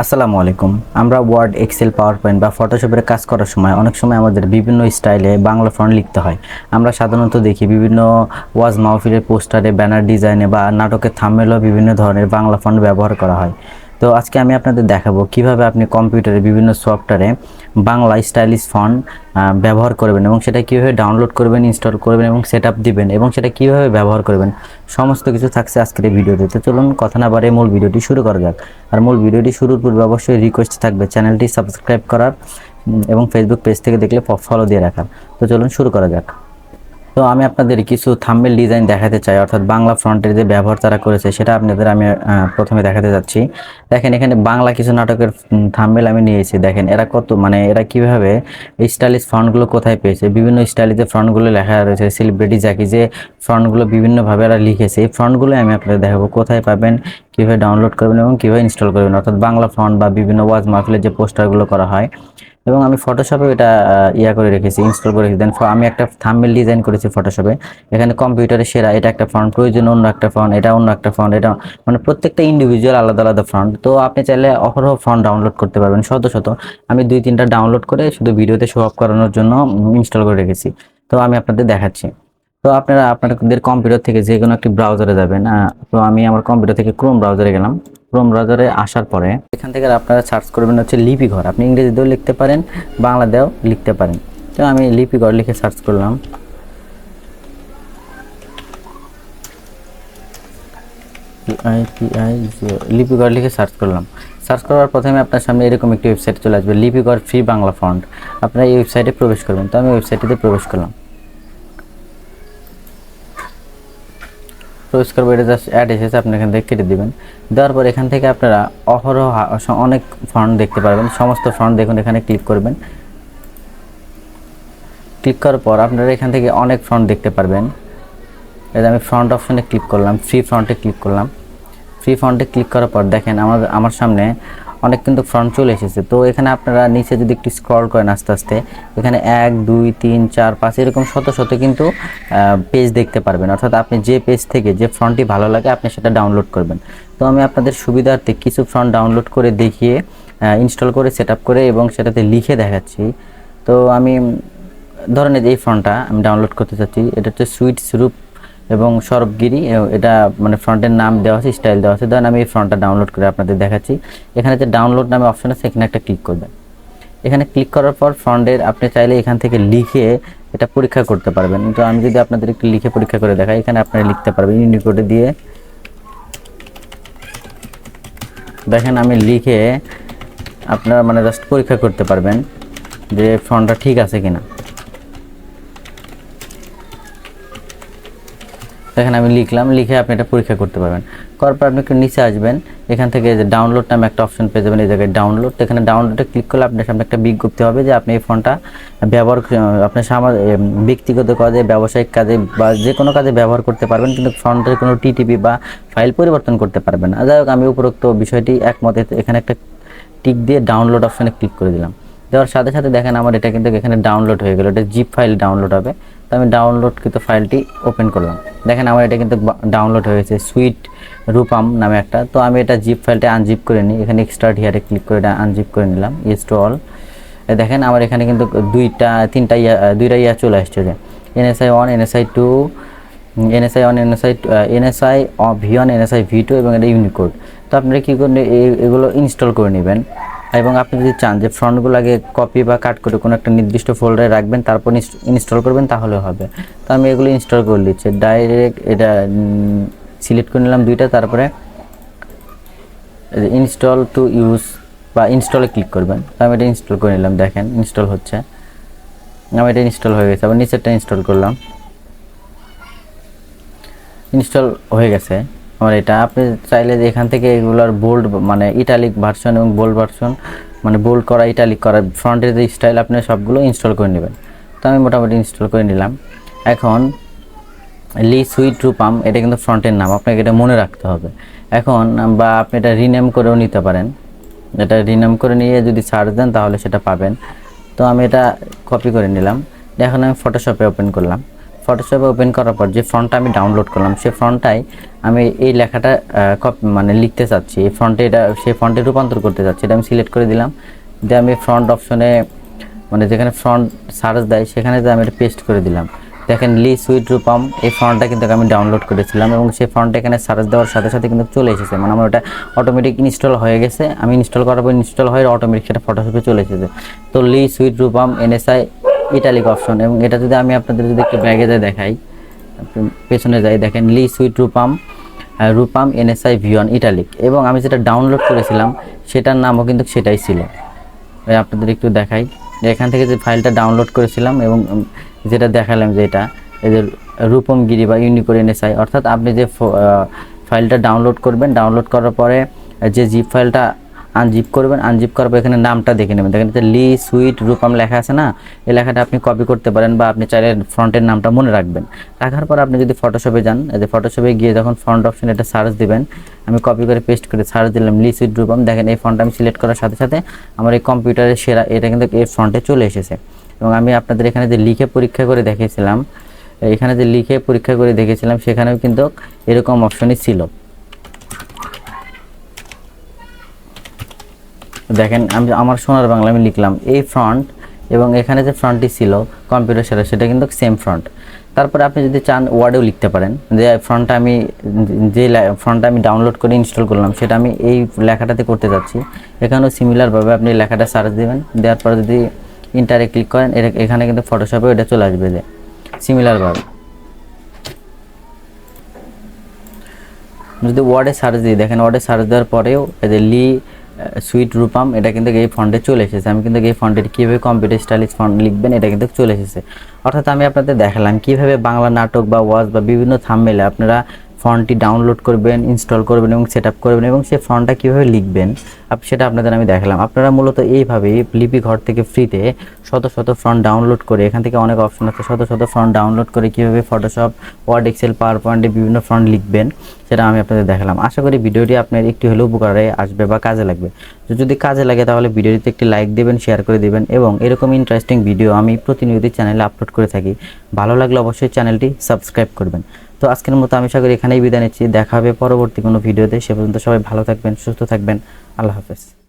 আসসালামু আলাইকুম। আমরা ওয়ার্ড এক্সেল পাওয়ার পয়েন্ট বা ফটোশপের কাজ করার সময় অনেক সময় আমাদের বিভিন্ন স্টাইলে বাংলা ফন্ট লিখতে হয়। আমরা সাধারণত দেখি বিভিন্ন ওয়াজ মাহফিলের পোস্টারে, ব্যানার ডিজাইনে বা নাটকের থামেলও বিভিন্ন ধরনের বাংলা ফন্ট ব্যবহার করা হয়। তো আজকে আমি আপনাদের দেখাবো কীভাবে আপনি কম্পিউটারে বিভিন্ন সফটওয়্যারে বাংলা স্টাইলিশ ফন্ট ব্যবহার করবেন এবং সেটা কীভাবে ডাউনলোড করবেন, ইনস্টল করবেন এবং সেট আপ দিবেন এবং সেটা কীভাবে ব্যবহার করবেন, সমস্ত কিছু থাকছে আজকের এই ভিডিওতে। তো চলুন কথা না বারে মূল ভিডিওটি শুরু করা যাক। আর মূল ভিডিওটি শুরুর পূর্বে অবশ্যই রিকোয়েস্ট থাকবে চ্যানেলটি সাবস্ক্রাইব করার এবং ফেসবুক পেজ থেকে দেখলে ফলো দিয়ে রাখার। তো চলুন শুরু করা যাক। তো আমি আপনাদের কিছু থাম্বেল ডিজাইন দেখাতে চাই, অর্থাৎ বাংলা ফ্রন্টের যে ব্যবহার তারা করেছে, সেটা আপনাদের আমি প্রথমে দেখাতে যাচ্ছি। দেখেন, এখানে বাংলা কিছু নাটকের থাম্বেল আমি নিয়েছি। দেখেন, এরা কত মানে এরা কীভাবে স্টাইলিশ ফ্রন্টগুলো কোথায় পেয়েছে? বিভিন্ন স্টাইলিজে ফ্রন্টগুলো লেখা রয়েছে সেলিব্রিটি জাকি যে ফ্রন্টগুলো বিভিন্নভাবে এরা লিখেছে, এই ফ্রন্টগুলো আমি আপনাদের দেখাবো। কোথায় পাবেন, কীভাবে ডাউনলোড করবেন এবং কীভাবে ইনস্টল করবেন? অর্থাৎ বাংলা ফ্রন্ট বা বিভিন্ন ওয়াজ মাহফিলের যে পোস্টারগুলো করা হয় এবং আমি ফটোশপে এটা ইয়া করে রেখেছি ইনস্টল করে দেন আমি একটা থাম্বেল ডিজাইন করেছি ফটোশপে এখানে কম্পিউটারে সেরা, এটা একটা ফন্ট প্রয়োজন অন্য একটা ফন্ট এটা অন্য একটা ফন্ট এটা মানে প্রত্যেকটা ইন্ডিভিজুয়াল আলাদা আলাদা ফন্ট তো আপনি চাইলে অহরহ ফন্ট ডাউনলোড করতে পারবেন, শত শত। আমি দুই তিনটা ডাউনলোড করে শুধু ভিডিওতে শো অফ করানোর জন্য ইনস্টল করে রেখেছি। তো আমি আপনাদের দেখাচ্ছি। তো আপনারা, আপনাদের কম্পিউটার থেকে যে কোনো একটি ব্রাউজারে যাবেন তো আমি আমার কম্পিউটার থেকে ক্রোম ব্রাউজারে গেলাম। ক্রোম ব্রাউজারে আসার পরে এখান থেকে আপনারা সার্চ করবেন হচ্ছে লিপিঘর আপনি ইংরেজিতেও লিখতে পারেন, বাংলাতেও লিখতে পারেন। তো আমি লিপিঘর লিখে সার্চ করলাম। আইপিআই লিপিঘর লিখে সার্চ করলাম। সার্চ করার প্রথমে আপনার সামনে এরকম একটি ওয়েবসাইট চলে আসবে লিপিঘর ফ্রি বাংলা ফন্ট আপনারা এই ওয়েবসাইটে প্রবেশ করবেন। তো আমি ওয়েবসাইটটিতে প্রবেশ করলাম। প্রবেশ করব এটা জাস্ট অ্যাড এসেছে, আপনি এখান থেকে কেটে দিবেন। দেওয়ার পর এখান থেকে আপনারা অহরহ অনেক ফন্ট দেখতে পারবেন। সমস্ত ফ্রন্ট দেখুন, এখানে ক্লিক করবেন। ক্লিক করার পর আপনারা এখান থেকে অনেক ফ্রন্ট দেখতে পারবেন। যে আমি ফ্রন্ট অপশনে ক্লিক করলাম ফ্রি ফ্রন্টে ক্লিক করলাম। ফ্রি ফ্রন্টে ক্লিক করার পর দেখেন আমার আমার সামনে অনেক কিন্তু ফ্রন্ট চলে এসেছে। তো এখানে আপনারা নিচে যদি একটু স্ক্রল করেন আস্তে আস্তে, এখানে এক, দুই, তিন, চার, পাঁচ এরকম শত শত কিন্তু পেজ দেখতে পারবেন। অর্থাৎ আপনি যে পেজ থেকে যে ফ্রন্টটি ভালো লাগে, আপনি সেটা ডাউনলোড করবেন। তো আমি আপনাদের সুবিধার্থে কিছু ফ্রন্ট ডাউনলোড করে দেখিয়ে ইনস্টল করে সেট করে এবং সেটাতে লিখে দেখাচ্ছি। তো আমি, ধরেন এই ফ্রন্টটা আমি ডাউনলোড করতে চাচ্ছি, এটা হচ্ছে সুইট স্বরূপ এবং সরবগিরি এটা মানে ফ্রন্টের নাম দেওয়া আছে স্টাইল দেওয়া আছে। ধরেন আমি এই ফ্রন্টটা ডাউনলোড করে আপনাদের দেখাচ্ছি। এখানে যে ডাউনলোড নামে অপশন আছে, এখানে একটা ক্লিক করবেন। এখানে ক্লিক করার পর ফ্রন্টের আপনি চাইলে এখান থেকে লিখে এটা পরীক্ষা করতে পারবেন। তো আমি যদি আপনাদের একটু লিখে পরীক্ষা করে দেখাই, এখানে আপনারা লিখতে পারবেন ইউনিকোডে দিয়ে। দেখেন আমি লিখে আপনারা মানে জাস্ট পরীক্ষা করতে পারবেন যে ফ্রন্টটা ঠিক আছে কিনা। দেখেন আমি লিখলাম লিখে আপনি এটা পরীক্ষা করতে পারবেন। করার পর আপনি একটু নিচে আসবেন এখান থেকে যে ডাউনলোড নামে একটা অপশন পেয়ে যাবেন এই জায়গায় ডাউনলোড এখানে ডাউনলোডে ক্লিক করলে আপনার সামনে একটা বিজ্ঞপ্তি হবে যে আপনি এই ফোনটা ব্যবহার আপনার সামা এম, ব্যক্তিগত কাজে ব্যবসায়িক কাজে বা যে কোনো কাজে ব্যবহার করতে পারবেন কিন্তু ফোনটার কোনো টিটিপি বা ফাইল পরিবর্তন করতে পারবেন না। যাই হোক আমি উপরোক্ত বিষয়টি একমত। এখানে একটা টিক দিয়ে ডাউনলোড অপশানে ক্লিক করে দিলাম। দেওয়ার সাথে সাথে দেখেন আমার এটা কিন্তু এখানে ডাউনলোড হয়ে গেল। এটা জিপ ফাইল ডাউনলোড হবে। তো আমি ডাউনলোডকৃত ফাইলটি ওপেন করলাম। দেখেন আমার এটা কিন্তু ডাউনলোড হয়েছে সুইট রূপাম নামে একটা। তো আমি এটা জিপ ফাইলটা আনজিপ করে নিই। এখানে এক্সট্রাট হিয়ারে ক্লিক করে এটা আনজিপ করে নিলাম অল দেখেন আমার এখানে কিন্তু দুইটা, তিনটা ইয়া দুইটা ইয়া চলে আসছে যে NSI one NSI two NSI one NSI NSI V one NSI V two এবং এটা ইউনিকোড তো আপনারা কী করবেন এগুলো ইনস্টল করে নেবেন? এবং আপনি যদি চান যে ফ্রন্টগুলো আগে কপি বা কাট করে কোনো একটা নির্দিষ্ট ফোল্ডারে রাখবেন, তারপর ইনস্টল করবেন তাহলে হবে। তো আমি এগুলো ইনস্টল করে দিচ্ছি। ডাইরেক্ট এটা সিলেক্ট করে নিলাম দুইটা, তারপরে ইনস্টল টু ইউজ বা ইনস্টলে ক্লিক করবেন। তো আমি এটা ইনস্টল করে নিলাম, দেখেন ইনস্টল হচ্ছে। আমি এটা ইনস্টল হয়ে গেছে। আবার নিচেরটা ইনস্টল করলাম। ইনস্টল হয়ে গেছে। আমার এটা। আপনি চাইলে যে এখান থেকে এগুলোর বোল্ড মানে ইটালিক ভার্সন এবং বোল্ড ভার্সন মানে বোল্ড করা ইটালিক করা ফ্রন্টের যে স্টাইল আপনি সবগুলো ইনস্টল করে নেবেন। তো আমি মোটামুটি ইনস্টল করে নিলাম। এখন লি সুইট রূপাম এটা কিন্তু ফ্রন্টের নাম, আপনাকে এটা মনে রাখতে হবে। এখন, বা আপনি এটা রিনেম করেও নিতে পারেন। এটা রিনেম করে নিয়ে যদি সার্চ দেন, তাহলে সেটা পাবেন। তো আমি এটা কপি করে নিলাম। এখন আমি ফটোশপে ওপেন করলাম। ফটোশপে ওপেন করার পর যে ফ্রন্টটা আমি ডাউনলোড করলাম সেই ফন্টটাই আমি এই লেখাটা কপি মানে লিখতে চাচ্ছি। এই ফ্রন্টে এটা সেই ফন্টে রূপান্তর করতে চাচ্ছি, এটা আমি সিলেক্ট করে দিলাম। দিয়ে আমি ফ্রন্ট অপশনে মানে যেখানে ফ্রন্ট সার্চ দেয়, সেখানে আমি এটা পেস্ট করে দিলাম। দেখেন লি সুইট রূপম এই ফন্টটা কিন্তু আমি ডাউনলোড করেছিলাম এবং সেই ফন্টটা এখানে সার্চ দেওয়ার সাথে সাথে কিন্তু চলে এসেছে। মানে আমার ওটা অটোমেটিক ইনস্টল হয়ে গেছে। আমি ইনস্টল করার পর ইনস্টল হয়ে অটোমেটিক সেটা ফটোশপে চলে এসেছে। তো Li sweet Rupam NSI italic option এবং এটা যদি আমি আপনাদের যদি একটু ব্যাগে যায় দেখাই পেছনে যাই দেখেন Li sweet Rupam Rupam NSI V one italic এবং আমি যেটা ডাউনলোড করেছিলাম, সেটার নামও কিন্তু সেটাই ছিল। আপনাদের একটু দেখাই। এখান থেকে যে ফাইলটা ডাউনলোড করেছিলাম, এবং যেটা দেখালাম যে এটা যে রূপমগিরি বা ইউনিকোড এনএসআই অর্থাৎ আপনি যে ফাইলটা ডাউনলোড করবেন ডাউনলোড করার পরে, যে জিপ ফাইলটা আনজিপ করবেন আনজিপ করার পর এখানে নামটা দেখে নেবেন। দেখেন লি সুইট রূপম লেখা আছে না? এই লেখাটা আপনি কপি করতে পারেন বা আপনি চাইলে ফ্রন্টের নামটা মনে রাখবেন। রাখার পর আপনি যদি ফটোশপে যান যে ফটোশপে গিয়ে যখন ফ্রন্ট অপশন এটা সার্চ দিবেন, আমি কপি করে পেস্ট করে সার্চ দিলাম লি সুইট রূপম দেখেন এই ফন্টটা আমি সিলেক্ট করার সাথে সাথে আমার এই কম্পিউটারের সেরা এটা কিন্তু এই ফ্রন্টে চলে এসেছে। এবং আমি আপনাদের এখানে যে লিখে পরীক্ষা করে দেখিয়েছিলাম, এখানে যে লিখে পরীক্ষা করে দেখেছিলাম সেখানেও কিন্তু এরকম অপশনই ছিল। দেখেন, আমি আমার সোনার বাংলা আমি লিখলাম, এই ফ্রন্ট এবং এখানে যে ফ্রন্টটি ছিল কম্পিউটার সেরা সেটা কিন্তু সেম ফ্রন্ট তারপরে আপনি যদি চান ওয়ার্ডেও লিখতে পারেন। যে ফ্রন্টটা আমি, যে ফ্রন্টটা আমি ডাউনলোড করে ইনস্টল করলাম, সেটা আমি এই লেখাটাতে করতে যাচ্ছি। এখানেও সিমিলারভাবে আপনি লেখাটা সার্চ দেবেন, দেওয়ার পরে যদি ইন্টারে ক্লিক করেন এটা- এখানে কিন্তু ফটোশপে এটা চলে আসবে যে সিমিলারভাবে যদি ওয়ার্ডে সার্চ দিই, দেখেন ওয়ার্ডে সার্চ দেওয়ার পরেও যে লি সুইট রূপাম, এটা কিন্তু এই ফন্টে চলে এসেছে। আমি কিন্তু এই ফন্টের কীভাবে কম্পিউটার স্টাইলিশ ফন্ট লিখবেন, এটা কিন্তু চলে এসেছে। অর্থাৎ আমি আপনাদের দেখালাম কীভাবে বাংলা নাটক বা ওয়াজ বা বিভিন্ন থামমেলে আপনারা ফন্টটি ডাউনলোড করবেন ইনস্টল করবেন এবং সেট আপ করবেন এবং সেই ফন্টটা কীভাবে লিখবেন সেটা আপনাদের আমি দেখালাম। আপনারা মূলত এইভাবেই লিপি ঘর থেকে ফ্রিতে শত শত ফ্রন্ট ডাউনলোড করে, এখান থেকে অনেক অপশন আছে, শত শত ফ্রন্ট ডাউনলোড করে কীভাবে ফটোশপ ওয়ার্ড এক্সেল পাওয়ার পয়েন্টে বিভিন্ন ফ্রন্ট লিখবেন, সেটা আমি আপনাদের দেখালাম। আশা করি ভিডিওটি আপনার একটু হলেও উপকারে আসবে বা কাজে লাগবে। যদি কাজে লাগে তাহলে ভিডিওটিতে একটি লাইক দেবেন শেয়ার করে দেবেন এবং এরকম ইন্টারেস্টিং ভিডিও আমি প্রতিনিয়ত চ্যানেলে আপলোড করে থাকি। ভালো লাগলে অবশ্যই চ্যানেলটি সাবস্ক্রাইব করবেন। তো আজকের মতো আমি সাগর এখানেই বিদায় নিচ্ছি। দেখা হবে পরবর্তী কোনো ভিডিওতে। সে পর্যন্ত সবাই ভালো থাকবেন, সুস্থ থাকবেন। আল্লাহ হাফেজ।